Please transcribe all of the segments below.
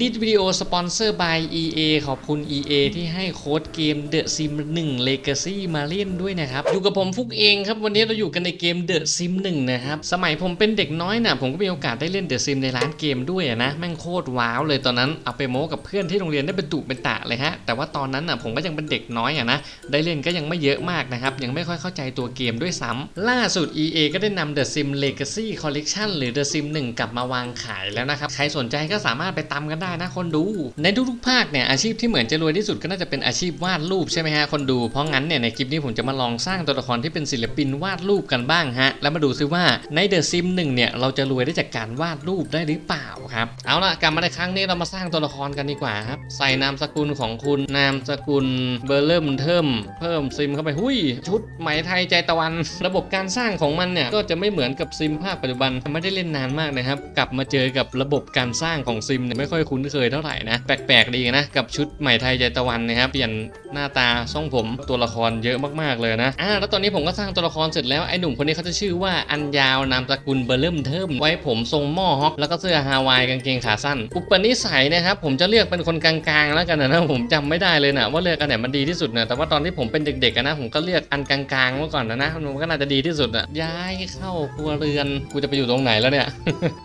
This video sponsor by EA ขอบคุณ EA ที่ให้โค้ดเกม The Sim 1 Legacy มาเล่นด้วยนะครับ อยู่กับผมฟุกเองครับ วันนี้เราอยู่กันในเกม The Sim 1 นะครับ สมัยผมเป็นเด็กน้อยนะผมก็มีโอกาสได้เล่น The Sim ในร้านเกมด้วยนะ แม่งโคตรว้าวเลยตอนนั้นเอาไปโม้กับเพื่อนที่โรงเรียนได้เป็นตุเป็นตะเลยฮะ แต่ว่าตอนนั้นน่ะผมก็ยังเป็นเด็กน้อยอะนะ ได้เล่นก็ยังไม่เยอะมากนะครับ ยังไม่ค่อยเข้าใจตัวเกมด้วยซ้ำล่าสุด EA ก็ได้นำ The Sim Legacy Collection หรือ The Sim 1 กลับมาวางขายแล้วนะครับ ใครสนใจก็สามารถไปตามกันได้นะคนดู ในทุกๆภาคเนี่ยอาชีพที่เหมือนจะรวยที่สุดก็น่าจะเป็นอาชีพวาดรูปใช่ไหมฮะคนดู เพราะงั้นเนี่ยในคลิปนี้ผมจะมาลองสร้างตัวละครที่เป็นศิลปินวาดรูปกันบ้างฮะ แล้วมาดูซิว่าใน The Sim 1เนี่ยเราจะรวยได้จากการวาดรูปได้หรือเปล่าครับ เอาละกลับมาในครั้งนี้เรามาสร้างตัวละครกันดีกว่าครับ ใส่นามสกุลของคุณนามสกุลเบอร์เริ่มเทิมเพิ่มซิมเข้าไปหุ้ยชุดไหมไทยใจตะวัน ระบบการสร้างของมันเนี่ยก็จะไม่เหมือนกับซิมภาคปัจจุบันไม่ได้เล่นนานมากนะครับกลับมาเจอกับระบบการสร้างของซิมเนี่ยไม่ค่อยคุ้นเคยเท่าไหร่นะ แปลกๆดีนะ กับชุดไหม่ไทยใจตะวันนะครับ เปลี่ยนหน้าตาทรงผมตัวละครเยอะมากๆเลยนะอ่าแล้วตอนนี้ผมก็สร้างตัวละครเสร็จแล้ว ไอ้หนุ่มคนนี้เขาจะชื่อว่าอันยาวนามสกุลเบอร์เริ่มเทิมไว้ผมทรงหม้อฮอกแล้วก็เสื้อฮาวายกางเกงขาสั้น อุปนิสัยนะครับผมจะเลือกเป็นคนกลางๆแล้วกันนะผมจำไม่ได้เลยนะว่าเลือกอันไหนมันดีที่สุดนะแต่ว่าตอนที่ผมเป็นเด็กๆนะผมก็เลือกอันกลางๆเมื่อก่อนนะนะมันก็น่าจะดีที่สุดอะย้ายเข้าครัวเรือนกูจะไปอยู่ตรงไหนแล้วเนี่ย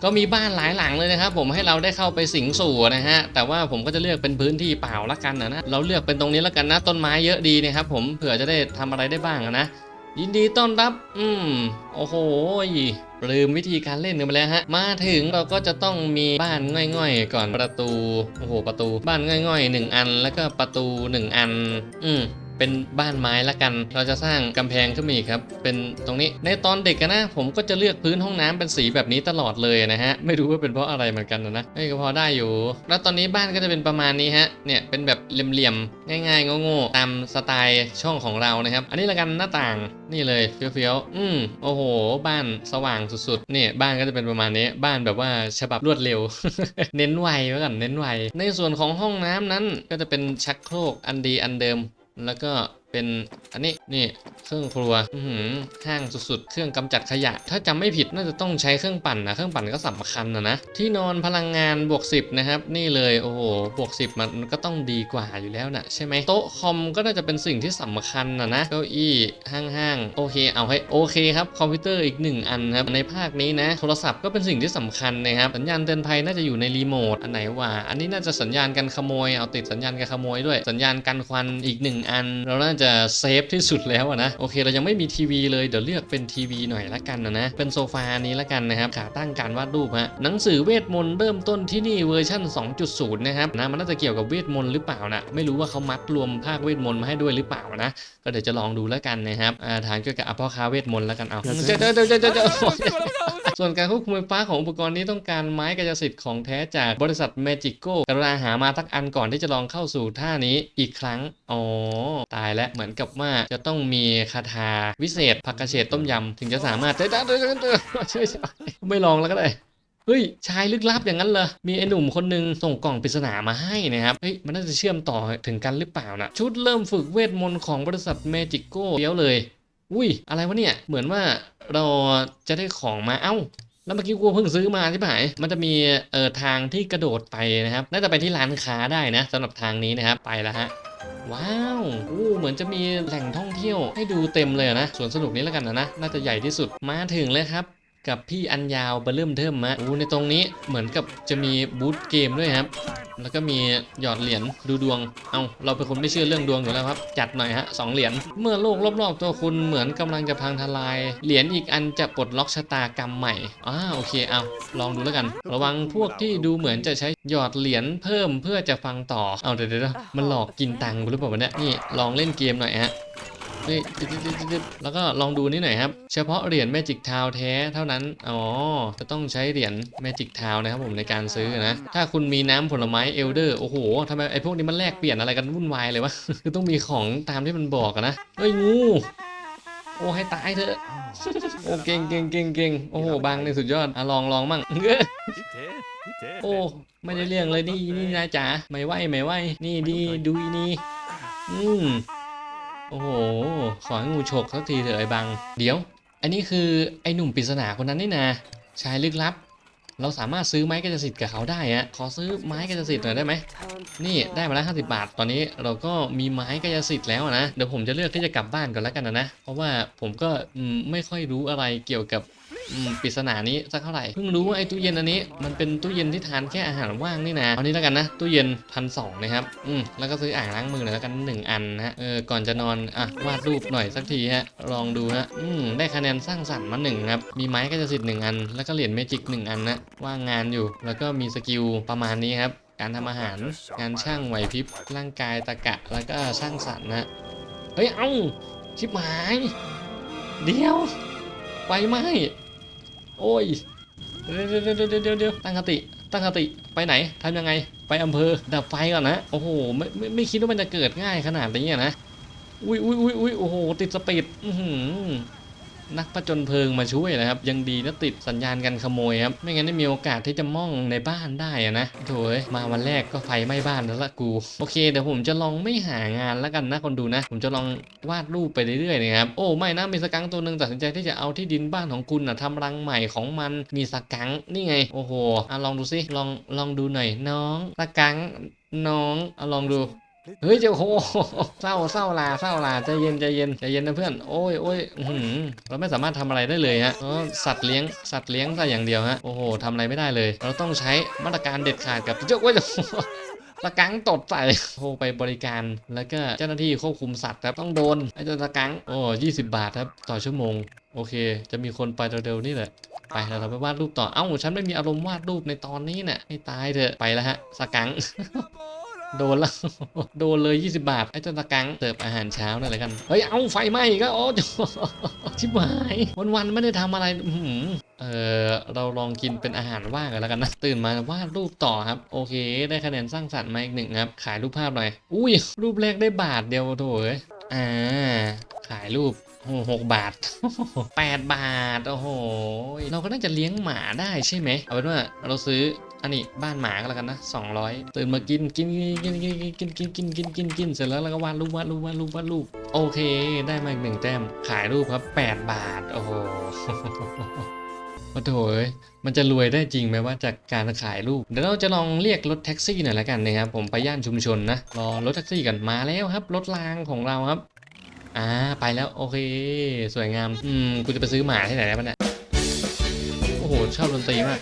ก็มีบ้านหลายหลังเลยนะครับผมให้เราได้เข้าไปสิงสู่นะฮะแต่ว่าผมก็จะเลือกเป็นพื้นที่เปล่าละกันนะนะเราเลือกเป็นตรงนี้ละกันนะต้นไม้เยอะดีนะครับผมเผื่อจะได้ทำอะไรได้บ้างนะยินดีต้อนรับ อืม โอ้โห ลืมวิธีการเล่นกันไปแล้วฮะ มาถึงเราก็จะต้องมีบ้านง่อยๆ ก่อนประตู โอ้โห ประตู บ้านง่อยๆหนึ่งอัน แล้วก็ประตูหนึ่งอัน อืม เป็นบ้านไม้ละกัน เราจะสร้างกำแพงขึ้นมาอีกครับ เป็นตรงนี้ ในตอนเด็กนะ ผมก็จะเลือกพื้นห้องน้ำเป็นสีแบบนี้ตลอดเลยนะฮะ ไม่รู้ว่าเป็นเพราะอะไรเหมือนกันนะนะก็พอได้อยู่ แล้วตอนนี้บ้านก็จะเป็นประมาณนี้ฮะ เนี่ย เป็นแบบเหลี่ยมๆ ง่ายๆโง่ๆ ตามสไตล์ช่องของเรานะครับ อันนี้ละกันหน้าต่าง นี่เลยเฟี้ยวๆ อืมโอ้โห บ้านสว่างสุดๆ เนี่ยบ้านก็จะเป็นประมาณนี้ บ้านแบบว่าฉบับรวดเร็ว เน้นไวไว้ก่อน เน้นไว ในส่วนของห้องน้ำนั้นก็จะเป็นชักโครกอันดีอันเดิม แล้วก็เป็นอันนี้นี่เครื่องครัวอืห้างสุดๆ เครื่องกำจัดขยะ ถ้าจำไม่ผิดน่าจะต้องใช้เครื่องปั่นนะ เครื่องปั่นก็สำคัญนะนะ ที่นอนพลังงานบวก 10 นะครับ นี่เลย โอ้โห บวก 10 มันก็ต้องดีกว่าอยู่แล้วนะใช่ไหมโต๊ะคอมก็น่าจะเป็นสิ่งที่สำคัญนะนะ เก้าอี้ห้างๆ โอเค เอาให้โอเคครับ คอมพิวเตอร์อีกหนึ่งอันครับ ในภาคนี้นะ โทรศัพท์ก็เป็นสิ่งที่สำคัญนะครับ สัญญาณเตือนภัยน่าจะอยู่ในรีโมท อันไหนวะ อันนี้น่าจะสัญญาณการขโมย เอาติดสัญญาณการขโมยด้วย สัญญาณกันควันอีกหนึ่งอัน เราน่าจะเซฟที่สุดแล้วอะนะโอเคเรายังไม่มีทีวีเลยเดี๋ยวเลือกเป็นทีวีหน่อยละกันนะนะเป็นโซฟานี้ละกันนะครับขาตั้งการวาดรูปฮะหนังสือเวทมนต์เริ่มต้นที่นี่เวอร์ชั่น 2.0 นะครับนะมันน่าจะเกี่ยวกับเวทมนต์หรือเปล่านะไม่รู้ว่าเขามัดรวมภาคเวทมนต์มาให้ด้วยหรือเปล่านะก็เดี๋ยวจะลองดูแล้วกันนะครับอ่าฐานเกี่ยวกับอพ่อค้าเวทมนต์แล้วกันเอาเจอเจอเจอเจอเจอเจอส่วนการควบคุมไฟฟ้าของอุปกรณ์นี้ต้องการไม้กายสิทธิ์ของแท้จากบริษัท Magico กรุณาหามาทักอันก่อนที่จะลองเข้าสู่ท่านี้อีกครั้ง อ๋อ ตายแล้วเหมือนกับว่าจะต้องมีคาถาวิเศษผักกระเฉดต้มยำถึงจะสามารถเด้ได้ได้ได้ได้ช่วยไม่ลองแล้วก็ได้เฮ้ยชายลึกลับอย่างนั้นเหรอมีไอ้หนุ่มคนหนึงส่งกล่องปริศนามาให้นะครับเฮ้ยมันน่าจะเชื่อมต่อถึงกันหรือเปล่านะชุดเริ่มฝึกเวทมนต์ของบริษัท Magico เดี๋ยวเลย อุ้ย อะไรวะเนี่ย เหมือนว่าเราจะได้ของมาเอ้า แล้วเมื่อกี้กูเพิ่งซื้อมาใช่ไหมมันจะมีเอ่อทางที่กระโดดไปนะครับ น่าจะไปที่ร้านค้าได้นะสำหรับทางนี้นะครับไปแล้วฮะ ว้าว อู้เหมือนจะมีแหล่งท่องเที่ยวให้ดูเต็มเลยนะ สวนสนุกนี้แล้วกันนะนะ น่าจะใหญ่ที่สุด มาถึงเลยครับ กับพี่อันยาวเบอร์เริ่มเทิมมะอู้ในตรงนี้เหมือนกับจะมีบูธเกมด้วยครับ แล้วก็มีหยอดเหรียญดูดวง เอาเราเป็นคนไม่เชื่อเรื่องดวงอยู่แล้วครับ จัดหน่อยฮะสองเหรียญ เมื่อโลกรอบๆตัวคุณเหมือนกำลังจะพังทลาย เหรียญอีกอันจะปลดล็อกชะตากรรมใหม่อ่าโอเคเอาลองดูแล้วกัน ระวังพวกที่ดูเหมือนจะใช้หยอดเหรียญเพิ่มเพื่อจะฟังต่อ เอาเดี๋ยวเดี๋ยวมันหลอกกินตังค์กูหรือเปล่าวะเนี่ยนี่ลองเล่นเกมหน่อยฮะ นี่จิ๊บจิ๊บจิ๊บจิ๊บแล้วก็ลองดูนี่หน่อยครับ เฉพาะเหรียญ Magic t o w แท้เท่านั้น อ๋อ จะต้องใช้เหรียญ Magic t o w นะครับผมในการซื้อนะ ถ้าคุณมีน้ำผลไม้เอลเดอร์ โอ้โหทำไมไอ้พวกนี้มันแลกเปลี่ยนอะไรกันวุ่นวายเลยวะ คือต้องมีของตามที่มันบอกนะ เฮ้ยงูโอ้ให้ตายเถอะ โอ้เก่งเก่งเก่งเก่งโอ้โหบางในสุดยอดอะลองลองมั่งโอ้ไม่ได้เรื่องเลยนี่นี่นะจ๋าไม่ไหวไม่ไหวนี่ดีดูนี่อืม อ้โห ขอให้งูฉกสักทีเถอะไอ้บัง เดี๋ยว อันนี้คือไอ้หนุ่มปริศนาคนนั้นนี่นะชายลึกลับ เราสามารถซื้อไม้กระสิทธิ์กับเขาได้อะขอซื้อไม้กระสิทธิ์หน่อยได้ไหม นี่ได้มาแล้ว50บาท ตอนนี้เราก็มีไม้กระสิทธิ์แล้วนะ เดี๋ยวผมจะเลือกที่จะกลับบ้านก่อนแล้วกันนะนะ เพราะว่าผมก็ไม่ค่อยรู้อะไรเกี่ยวกับ อืมปริศนานี้สักเท่าไหร่เพิ่งรู้ว่าไอ้ตู้เย็นอันนี้ มันเป็นตู้เย็นที่ทานแค่อาหารว่างนี่นะเอานี้แล้วกันนะตู้เย็นพันสองนะครับอืมแล้วก็ซื้ออ่างล้างมือหน่อยแล้วกันหนึ่งอันนะฮะเออก่อนจะนอนอะวาดรูปหน่อยสักทีฮะลองดูฮะอืมได้คะแนนสร้างสรรค์มาหนึ่งครับมีไม้ก็จะสิทธิ์หนึ่งอัน แล้วก็เหรียญเมจิกหนึ่งอันนะว่างงานอยู่ แล้วก็มีสกิลประมาณนี้ครับการทำอาหารงานช่างไหวพริบร่างกายตะกะแล้วก็สร้างสรรค์นะเฮ้ยเอ้าชิบหาย เดียวไฟไหม โอ้ยเดี๋ยวเดี๋ยวเดี๋ยวเดี๋ยวเดี๋ยวเดี๋ยวตั้งสติตั้งสติไปไหนทำยังไงไปอำเภอดับไฟก่อนนะโอ้โหไม่ไม่ไม่คิดว่ามันจะเกิดง่ายขนาดนี้นะอุ้ยอุ้ยอุ้ยอุ้ยโอ้โหติดสปีดอือหือ นักประจนเพลิงมาช่วยนะครับ ยังดีนะติดสัญญาณกันขโมยครับ ไม่งั้นได้มีโอกาสที่จะม่องในบ้านได้อะนะโถยมาวันแรกก็ไฟไหม้บ้านแล้วละกู โอเคเดี๋ยวผมจะลองไม่หางานแล้วกันนะคนดูนะ ผมจะลองวาดรูปไปเรื่อยๆนะครับโอ้ไม่นะมีสกังตัวหนึ่งตัดสินใจที่จะเอาที่ดินบ้านของคุณนะทำรังใหม่ของมันมีสกังนี่ไง โอ้โหอะลองดูสิลองลองดูหน่อยน้องสกังน้องเอาลองดู เฮ้ยเจ้าโหเศร้าเศร้าลาเศร้าลาใจเย็นใจเย็นใจเย็นนะเพื่อนโอ้ยโอ้ยหือเราไม่สามารถทำอะไรได้เลยฮะสัตว์เลี้ยงสัตว์เลี้ยงแต่อย่างเดียวฮะโอ้โหทำอะไรไม่ได้เลย เราต้องใช้มาตรการเด็ดขาดกับเจ้าโอ้ยตะกังตดใส่โทรไปบริการ แล้วก็เจ้าหน้าที่ควบคุมสัตว์ครับต้องโดนไอ้เจ้าตะกังโอ้ยี่สิบบาทครับต่อชั่วโมง โอเค จะมีคนไปเร็วๆนี่แหละไปเราเราไปวาดรูปต่อเอ้าฉันไม่มีอารมณ์วาดรูปในตอนนี้เนี่ยให้ตายเถอะไปแล้วฮะสกัง โดนแล้ว โดนเลย 20 บาทไอ้เจ้าตะกังเสิร์ฟอาหารเช้านั่นแหละกัน เฮ้ย เอาไฟไหม้อีก็โอ้ชิบหายวันๆไม่ได้ทำอะไรอืเออเราลองกินเป็นอาหารว่างกันแล้วกันนะ ตื่นมาวาดรูปต่อครับ โอเค ได้คะแนนสร้างสรรค์มาอีกหนึ่งครับ ขายรูปภาพหน่อย อุ้ย รูปแรกได้บาทเดียวโถเอ้ยอ่า ขายรูปโอ้โหหกบาทแปดบาท โอ้โห เราก็น่าจะเลี้ยงหมาได้ใช่ไหม เอาเป็นว่าเราซื้อ อันนี้บ้านหมาก็แล้วกันนะ200ตื่นมากินกินกินกินกินกินกินกินกินกินกินเสร็จแล้วเราก็วาดรูปวาดรูปวาดรูปวาดรูปโอเค ได้มาอีกหนึ่งแต้มขายรูปครับ8บาท โอ้โหโอ้โถยมันจะรวยได้จริงไหมว่าจากการขายรูป เดี๋ยวเราจะลองเรียกรถแท็กซี่หน่อยละกันนะครับผมไปย่านชุมชนนะรอรถแท็กซี่กันมาแล้วครับ รถรางของเราครับ อ่าไปแล้วโอเค สวยงาม อืมกูจะไปซื้อหมาที่ไหนได้ปะเนี่ยโอ้โหชอบดนตรีมาก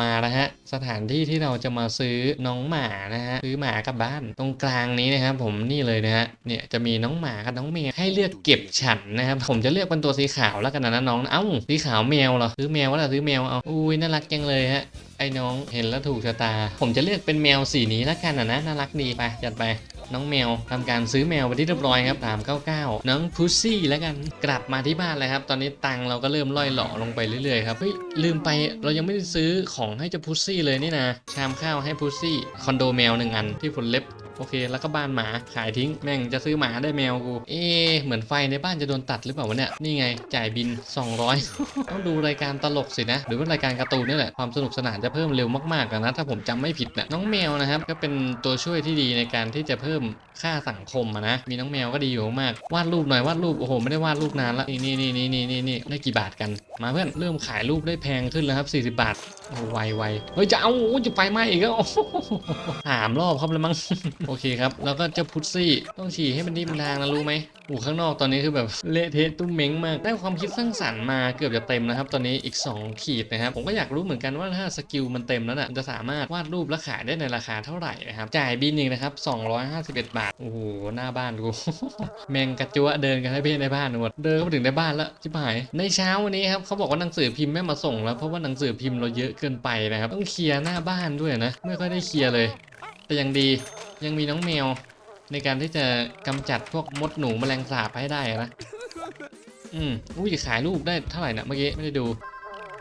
มาแล้วฮะสถานที่ที่เราจะมาซื้อน้องหมานะฮะซื้อหมากับบ้าน ตรงกลางนี้นะครับผมนี่เลยนะฮะเนี่ยจะมีน้องหมากับน้องแมวให้เลือกเก็บฉันนะครับผมจะเลือกเป็นตัวสีขาวแล้วกันนะน้องเอ้าสีขาวแมวเหรอซื้อแมววะล่ะซื้อแมวเอาอุ้ยน่ารักจังเลยฮะไอ้น้องเห็นแล้วถูกชะตา ผมจะเลือกเป็นแมวสีนี้แล้วกันนะน่ารักดีไปจัดไป น้องแมวทำการซื้อแมวไปที่เรียบร้อยครับ399น้องพุซซี่แล้วกันกลับมาที่บ้านเลยครับ ตอนนี้ตังเราก็เริ่มล่อยหล่อลงไปเรื่อยๆครับเฮ้ยลืมไปเรายังไม่ได้ซื้อของให้เจ้าพุซซี่เลยนี่นะชามข้าวให้พุซซี่คอนโดแมวหนึ่งอันที่ผลเล็บ โอเค แล้วก็บ้านหมาขายทิ้งแม่งจะซื้อหมาได้แมวกู เอ๊ะเหมือนไฟในบ้านจะโดนตัดหรือเปล่าวะเนี่ยนี่ไงจ่ายบิน 200 ต้องดูรายการตลกสินะ หรือว่ารายการการ์ตูนนี่แหละความสนุกสนานจะเพิ่มเร็วมากๆอะนะถ้าผมจำไม่ผิดนะน้องแมวนะครับก็เป็นตัวช่วยที่ดีในการที่จะเพิ่มค่าสังคมนะมีน้องแมวก็ดีอยู่มากวาดรูปหน่อยวาดรูปโอ้โหไม่ได้วาดรูปนานละนี่นี่นี่นี่นี่นี่ได้กี่บาทกัน มาเพื่อนเริ่มขายรูปได้แพงขึ้นแล้วครับ40 บาทโอ้ไวไวเฮ้ยจะเอาจะไฟไหม้อีกแล้วโอ้โหหามรอบครับเลยมั้งโอเคครับ แล้วก็เจ้าพุซซี่ ต้องฉี่ให้มันดีมันางนะรู้ไหมโอ้ข้างนอกตอนนี้คือแบบเละเทะตุ้มเม้งมาก ได้ความคิดสร้างสรรค์มาเกือบจะเต็มนะครับ ตอนนี้อีก 2 ขีดนะครับ ผมก็อยากรู้เหมือนกันว่าถ้าสกิลมันเต็มแล้วน่ะจะสามารถวาดรูปและขายได้ในราคาเท่าไหร่นะครับ จ่ายบินเองนะครับ251 บาท โอ้โห หน้าบ้านกู แมงกระจัวเดินกันให้เพื่อนในบ้านหมด เดินก็มาถึงในบ้านแล้วชิบหาย ในเช้าวันนี้ครับเขาบอกว่าหนังสือพิมพ์ไม่มาส่งแล้ว เพราะว่าหนังสือพิมพ์เราเยอะเกินไปนะครับ ต้องเคลียร์หน้าบ้านด้วยนะ ไม่ค่อยได้เคลียร์เลย แต่ยังดี ยังมีน้องแมว ในการที่จะกำจัดพวกมดหนูแมลงสาบให้ได้นะ อืมอุ้ยขายรูปได้เท่าไหร่นะเมื่อกี้ไม่ได้ดู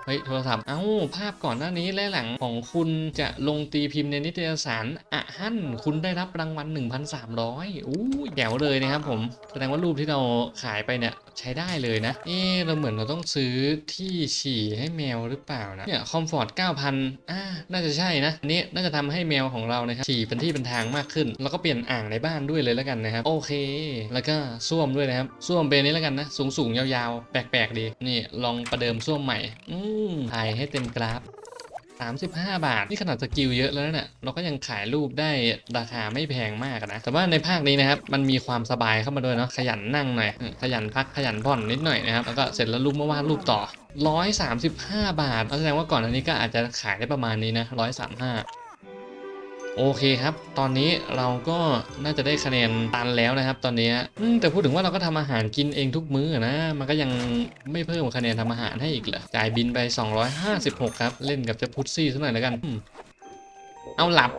เฮ้ยโทรศัพท์ เอ้า ภาพก่อนหน้านี้และหลังของคุณจะลงตีพิมพ์ในนิตยสารอะฮั่นคุณได้รับรางวัล 1,300อู้แจ๋วเลยนะครับผม แสดงว่ารูปที่เราขายไปเนี่ยใช้ได้เลยนะ เอ๊ะเราเหมือนเราต้องซื้อที่ฉี่ให้แมวหรือเปล่านะ เนี่ยคอมฟอร์ต9,000อ่า น่าจะใช่นะอันนี้น่าจะทำให้แมวของเรานะครับฉี่เป็นที่เป็นทางมากขึ้น แล้วก็เปลี่ยนอ่างในบ้านด้วยเลยแล้วกันนะครับ โอเค แล้วก็ส้วมด้วยนะครับส้วมเป็นนี้แล้วกันนะสูงสูงๆยาวๆ แปลกๆดี นี่ลองประเดิมส้วมใหม่อืมถ่ายให้เต็มกราฟ 35 บาท นี่ขนาดสกิลเยอะแล้วเนี่ยเราก็ยังขายรูปได้ราคาไม่แพงมากนะ แต่ว่าในภาคนี้นะครับ มันมีความสบายเข้ามาด้วยเนาะขยันนั่งหน่อย ขยันพักขยันผ่อนนิดหน่อยนะครับ แล้วก็เสร็จแล้วรูปมาวาดรูปต่อ 135 บาทแสดงว่าก่อนอันนี้ก็อาจจะขายได้ประมาณนี้นะ135 โอเคครับ ตอนนี้เราก็น่าจะได้คะแนนตันแล้วนะครับ ตอนนี้แต่พูดถึงว่าเราก็ทำอาหารกินเองทุกมื้อนะ มันก็ยังไม่เพิ่มคะแนนทำอาหารให้อีกเหรอจ่ายบินไป 256 ครับ เล่นกับเจ้าพุทซี่ซะหน่อยแล้วกันเอาหลับ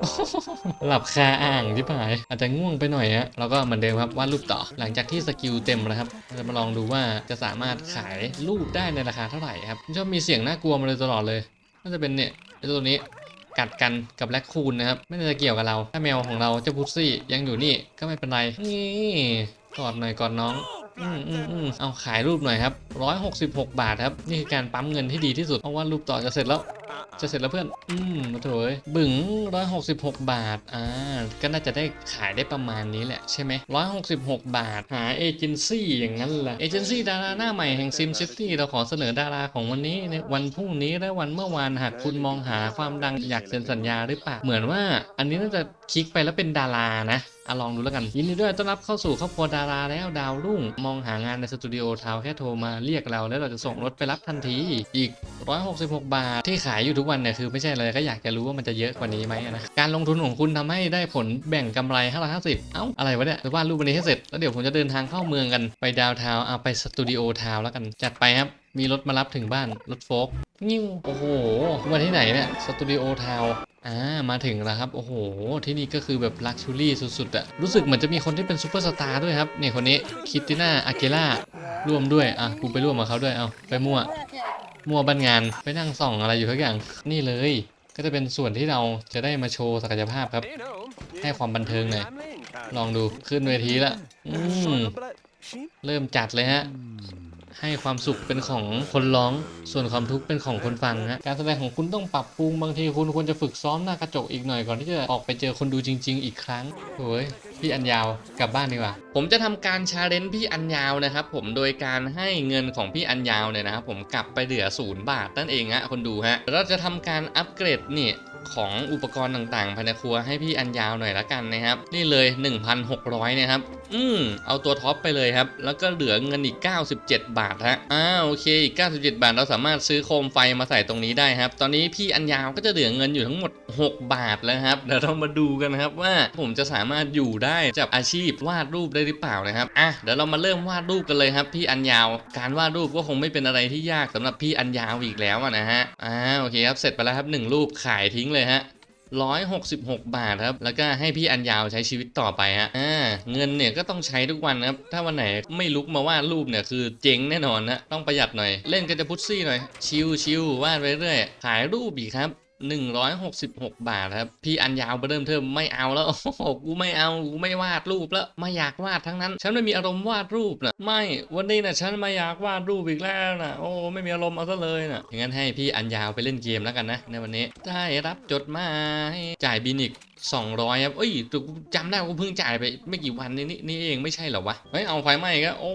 หลับคาอ่างที่ผาย อาจจะง่วงไปหน่อยฮะเราก็เหมือนเดิมครับวาดรูปต่อ หลังจากที่สกิลเต็มแล้วครับเราจะมาลองดูว่าจะสามารถขายรูปได้ในราคาเท่าไหร่ครับชอบมีเสียงน่ากลัวมาเลยตลอดเลยน่าจะเป็นเนี่ยไอ้ตัวนี้ กัดกันกับแรคคูนนะครับ ไม่น่าจะเกี่ยวกับเรา ถ้าแมวของเราเจ้าพุซซี่ยังอยู่นี่ก็ไม่เป็นไร นี่กอดหน่อยกอดน้องอืมอืมอืมเอาขายรูปหน่อยครับ 166 บาทครับ นี่คือการปั๊มเงินที่ดีที่สุด เพราะว่ารูปต่อจะเสร็จแล้ว จะเสร็จแล้วเพื่อน อืมมาโถยบึ๋ง166บาท อ่า ก็น่าจะได้ขายได้ประมาณนี้แหละใช่ไหม166บาท หาเอเจนซี่อย่างนั้นแหละเอเจนซี่ดาราหน้าใหม่แห่งซิมซิตี้เราขอเสนอดาราของวันนี้ในวันพรุ่งนี้และวันเมื่อวานหากคุณมองหาความดังอยากเซ็นสัญญาหรือเปล่า เหมือนว่า อันนี้น่าจะคลิกไปแล้วเป็นดารานะอะลองดูแล้วกันยินดีด้วยต้อนรับเข้าสู่ครอบครัวดาราแล้วดาวรุ่ง มองหางานในสตูดิโอทาวแค่โทรมาเรียกเราแล้วเราจะส่งรถไปรับทันทีอีก 166 บาทที่ขายอยู่ทุกวันเนี่ยคือไม่ใช่เลยก็อยากจะรู้ว่ามันจะเยอะกว่านี้ไหมนะการลงทุนของคุณทำให้ได้ผลแบ่งกำไร550เอ้าอะไรวะเนี่ยไปวาดรูปวันนี้ให้เสร็จแล้วเดี๋ยวผมจะเดินทางเข้าเมืองกันไปดาวทาวเอาไปสตูดิโอทาวแล้วกันจัดไปครับมีรถมารับถึงบ้านรถโฟล์กนิ้วโอ้โหมาที่ไหนเนี่ยสตูดิโอทาวอ่ามาถึงแล้วครับ โอ้โห ที่นี่ก็คือแบบลักชูรี่สุดๆอะรู้สึกเหมือนจะมีคนที่เป็นซูเปอร์สตาร์ด้วยครับนี่คนนี้คิตติน่าอาเกล่าร่วมด้วย อะ กูไปร่วมกับเขาด้วย เอาไปมั่ว มัวบันงานไปนั่งส่องอะไรอยู่ทุกอย่างนี่เลย ก็จะเป็นส่วนที่เราจะได้มาโชว์ศักยภาพครับ ให้ความบันเทิงหน่อยลองดูขึ้นเวทีละเริ่มจัดเลยฮะ ให้ความสุขเป็นของคนร้อง ส่วนความทุกข์เป็นของคนฟังฮะการแสดงของคุณต้องปรับปรุงบางทีคุณควรจะฝึกซ้อมหน้ากระจกอีกหน่อยก่อนที่จะออกไปเจอคนดูจริง ๆ อีกครั้งโอ้ยพี่อันยาวกลับบ้านดีกว่าผมจะทำการชาเลนจ์พี่อันยาวนะครับ ผมโดยการให้เงินของพี่อันยาวเนี่ยนะครับผมกลับไปเหลือศูนย์บาทนั่นเองฮะคนดูฮะเราจะทำการอัปเกรดนี่ของอุปกรณ์ต่างๆภายในครัวให้พี่อันยาวหน่อยละกันนะครับ นี่เลย 1,600นะครับ อืม เอาตัวท็อปไปเลยครับ แล้วก็เหลือเงินอีก 97 บาทฮะอ่าโอเคอีก 97 บาทเราสามารถซื้อโคมไฟมาใส่ตรงนี้ได้ครับ ตอนนี้พี่อันยาวก็จะเหลือเงินอยู่ทั้งหมด 6 บาทแล้วครับเดี๋ยวเรามาดูกันครับว่าผมจะสามารถอยู่ได้จากอาชีพวาดรูปได้หรือเปล่านะครับอะเดี๋ยวเรามาเริ่มวาดรูปกันเลยครับ พี่อันยาวการวาดรูปก็คงไม่เป็นอะไรที่ยากสำหรับพี่อันยาวอีกแล้วนะฮะอ่าโอเคครับเสร็จไปแล้วครับหนึ่งรูปขายทิ้งเลยฮะ 166 บาทครับ แล้วก็ให้พี่อันยาวใช้ชีวิตต่อไปฮะอ่าเงินเนี่ยก็ต้องใช้ทุกวันนะครับ ถ้าวันไหนไม่ลุกมาวาดรูปเนี่ยคือเจ๊งแน่นอนนะ ต้องประหยัดหน่อย เล่นก็จะพุทซี่หน่อย ชิวชิววาดไปเรื่อยขายรูปอีกครับ 166 บาทครับ พี่อันยาวไปเริ่มเทิมไม่เอาแล้ว โอ้โห กูไม่เอา กูไม่วาดรูปแล้ว ไม่อยากวาดทั้งนั้น ฉันไม่มีอารมณ์วาดรูปนะไม่ วันนี้นะฉันไม่อยากวาดรูปอีกแล้วนะโอ้ ไม่มีอารมณ์เอาซะเลยนะอย่างนั้นให้พี่อันยาวไปเล่นเกมแล้วกันนะ ในวันนี้ ได้รับจดหมายจ่ายบินอีก200ครับเอ้ยแต่กูจำได้กูเพิ่งจ่ายไปไม่กี่วันนี้นี่นี่เองไม่ใช่เหรอวะเฮ้ยเอาไฟไหม้ก็โอ้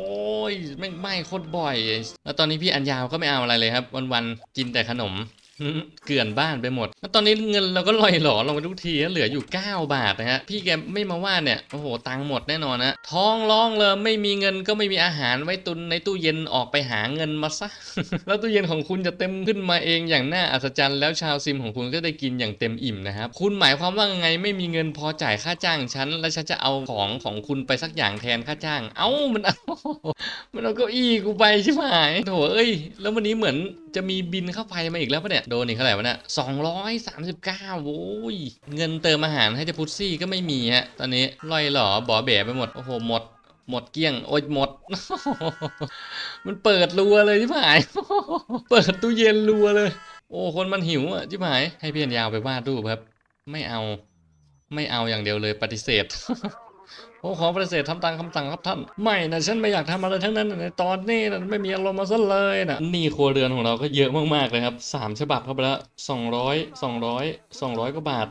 ยแม่ไหม้โคตรบ่อย แล้วตอนนี้พี่อันยาวก็ไม่เอาอะไรเลยครับ วันๆกินแต่ขนม เกลื่อนบ้านไปหมด แล้วตอนนี้เงินเราก็ลอยหลอลงไปทุกทีเหลืออยู่ 9 บาทนะฮะ พี่แกไม่มาว่าเนี่ย โอ้โห ตังค์หมดแน่นอนนะ ท้องร้องเลยไม่มีเงินก็ไม่มีอาหารไว้ตุนในตู้เย็นออกไปหาเงินมาซะ แล้วตู้เย็นของคุณจะเต็มขึ้นมาเองอย่างน่าอัศจรรย์ แล้วชาวซิมของคุณก็ได้กินอย่างเต็มอิ่มนะครับ คุณหมายความว่าไงไม่มีเงินพอจ่ายค่าจ้างฉัน แล้วฉันจะเอาของของคุณไปสักอย่างแทนค่าจ้าง เอ้ามันเอา มันเอาเก้าอี้กูไปใช่ไหมโถเอ้ย แล้ววันนี้เหมือนจะมีบินเข้าไปมาอีกแล้วปะเนี่ยโดนอีกเท่าไหร่วะเนี่ยสองร้อยสามสิบเก้าโว้ย เงินเติมอาหารให้เจ้าพุทซี่ก็ไม่มีฮะ ตอนนี้ลอยหล่อบอแบะไปหมด โอ้โห หมด หมดเกลี้ยง โอ้ยหมด มันเปิดรัวเลยที่หาย เปิดตู้เย็นรัวเลย โอ้คนมันหิวอะที่หาย ให้เพี่อันยาวไปวาดรูปครับ ไม่เอา ไม่เอาอย่างเดียวเลยปฏิเสธ ผมขอปฏิเสธทำตามคำสั่งครับท่าน ไม่นะฉันไม่อยากทำอะไรทั้งนั้นในตอนนี้นะไม่มีอารมณ์มาซะเลยนะหนี่ครัวเรือนของเราก็เยอะมากๆเลยครับสามฉบับเข้าไปแล้วสองร้อยสองร้อยสองร้อยกว่าบาท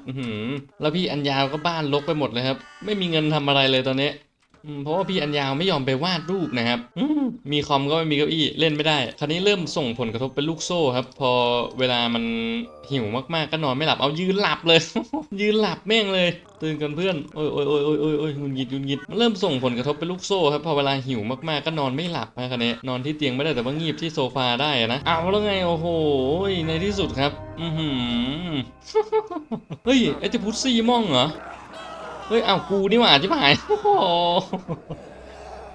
แล้วพี่อัญญาก็บ้านลกไปหมดเลยครับ ไม่มีเงินทำอะไรเลยตอนนี้ เพราะว่าพี่อัญญาวไม่ยอมไปวาดรูปนะครับมีคอมก็ไม่มีเก้าอี้เล่นไม่ได้ คราวนี้เริ่มส่งผลกระทบเป็นลูกโซ่ครับ พอเวลามันหิวมากๆก็นอนไม่หลับเอายืนหลับเลย ยืนหลับแม่งเลย ตื่นกันเพื่อนโอ้ยโอ้ยโอ้ยโอ้ยโอ้ยโอ้ยหงุดหงิดหงุดหงิดมันเริ่มส่งผลกระทบเป็นลูกโซ่ครับพอเวลาหิวมากๆก็นอนไม่หลับนะคันนี้นอนที่เตียงไม่ได้แต่ว่างีบที่โซฟาได้นะเอาแล้วไงโอ้โหในที่สุดครับ อือหือเฮ้ยไอ้เจะพุทซี่ม่องเหรอ เฮ้ยอ้าวกูนี่หว่าที่หายโอ้โห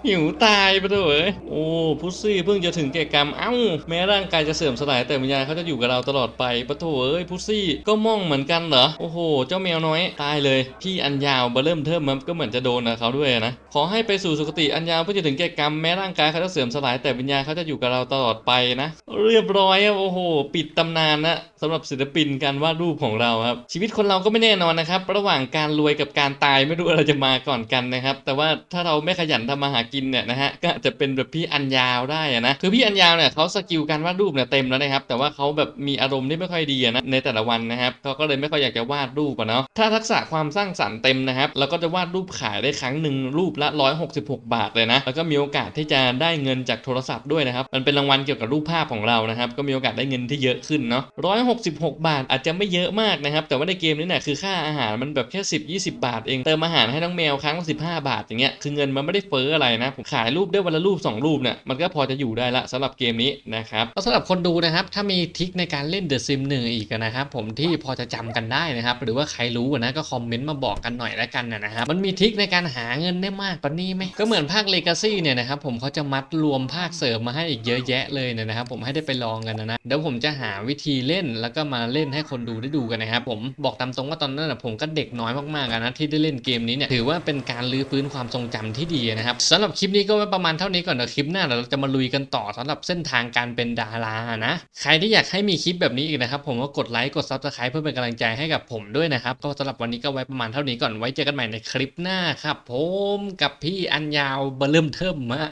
หิวตายไปเลย โอ้พุซซี่เพิ่งจะถึงแก่กรรม เอ้า แม้ร่างกายจะเสื่อมสลายแต่วิญญาณเขาจะอยู่กับเราตลอดไปปะโถเอ้ยพุซซี่ก็ม่องเหมือนกันเหรอ โอ้โห เจ้าแมวน้อยตายเลย พี่อันยาวเบอเริ่มเทิมมันก็เหมือนจะโดนกับเขาด้วยนะ ขอให้ไปสู่สุคติอันยาวเพื่อจะถึงแก่กรรมแม้ร่างกายเขาจะเสื่อมสลายแต่วิญญาณเขาจะอยู่กับเราตลอดไปนะ เรียบร้อยครับโอ้โห ปิดตำนานนะสำหรับศิลปินการวาดรูปของเราครับ ชีวิตคนเราก็ไม่แน่นอนนะครับ ระหว่างการรวยกับการตายไม่รู้อะไรจะมาก่อนกันนะครับ แต่ว่าถ้าเราไม่ขยันทำมาหากินเนี่ยนะฮะก็จะเป็นแบบพี่อันยาวได้นะคือพี่อันยาวเนี่ยเขาสกิลการวาดรูปเนี่ยเต็มแล้วนะครับแต่ว่าเขาแบบมีอารมณ์ที่ไม่ค่อยดีนะในแต่ละวันนะครับเขาก็เลยไม่ค่อยอยากจะวาดรูปอะเนาะถ้าทักษะความสร้างสรรค์เต็มนะครับเราก็จะวาดรูปขายได้ครั้งหนึ่งรูปละ 166 บาทเลยนะแล้วก็มีโอกาสที่จะได้เงินจากโทรศัพท์ด้วยนะครับมันเป็นรางวัลเกี่ยวกับรูปภาพของเรานะครับก็มีโอกาสได้เงินที่เยอะขึ้นเนาะ166 บาทอาจจะไม่เยอะมากนะครับแต่ว่าในเกมนี้เนี่ยคือค่าอาหารมันแบบแค่10 20 บาทเองเติมอาหารให้น้องแมวครั้งละ15 บาทอย่างเงี้ยคือเงินมันไม่ได้เฟ้ออะไรนะผมขายรูปได้วันละรูป 2 รูปเนี่ยมันก็พอจะอยู่ได้ละสำหรับเกมนี้นะครับแล้วสำหรับคนดูนะครับถ้ามีทริคในการเล่น The Sim 1 อีกนะครับผมที่พอจะจำกันได้นะครับหรือว่าใครรู้นะก็คอมเมนต์มาบอกกันหน่อยแล้วกันนะครับมันมีทริคในการหาเงินได้มากกว่านี้ไหมก็เหมือนภาค Legacy เนี่ยนะครับผมเขาจะมัดรวมภาคเสริมมาให้อีกเยอะแยะเลยเนี่ยนะครับผมให้ได้ไปลองกันนะนะเดี๋ยวผมจะหาวิธีเล่นแล้วก็มาเล่นให้คนดูได้ดูกันนะครับผมบอกตามตรงว่าตอนนั้นผมก็เด็กน้อยมากๆนะที่ได้เล่นเกมนี้เนี่ยถือว่าเป็นการลื้อฟื้นความทรงจำที่ดีนะครับสำหรับคลิปนี้ก็ไว้ประมาณเท่านี้ก่อนนะคลิปหน้าเราจะมาลุยกันต่อสำหรับเส้นทางการเป็นดารานะ ใครที่อยากให้มีคลิปแบบนี้อีกนะครับผมก็กดไลค์กดซับสไครป์เพื่อเป็นกำลังใจให้กับผมด้วยนะครับก็สำหรับวันนี้ก็ไว้ประมาณเท่านี้ก่อนไว้เจอกันใหม่ในคลิปหน้าครับผมกับพี่อันยาวเบเริ่มเทิมมะ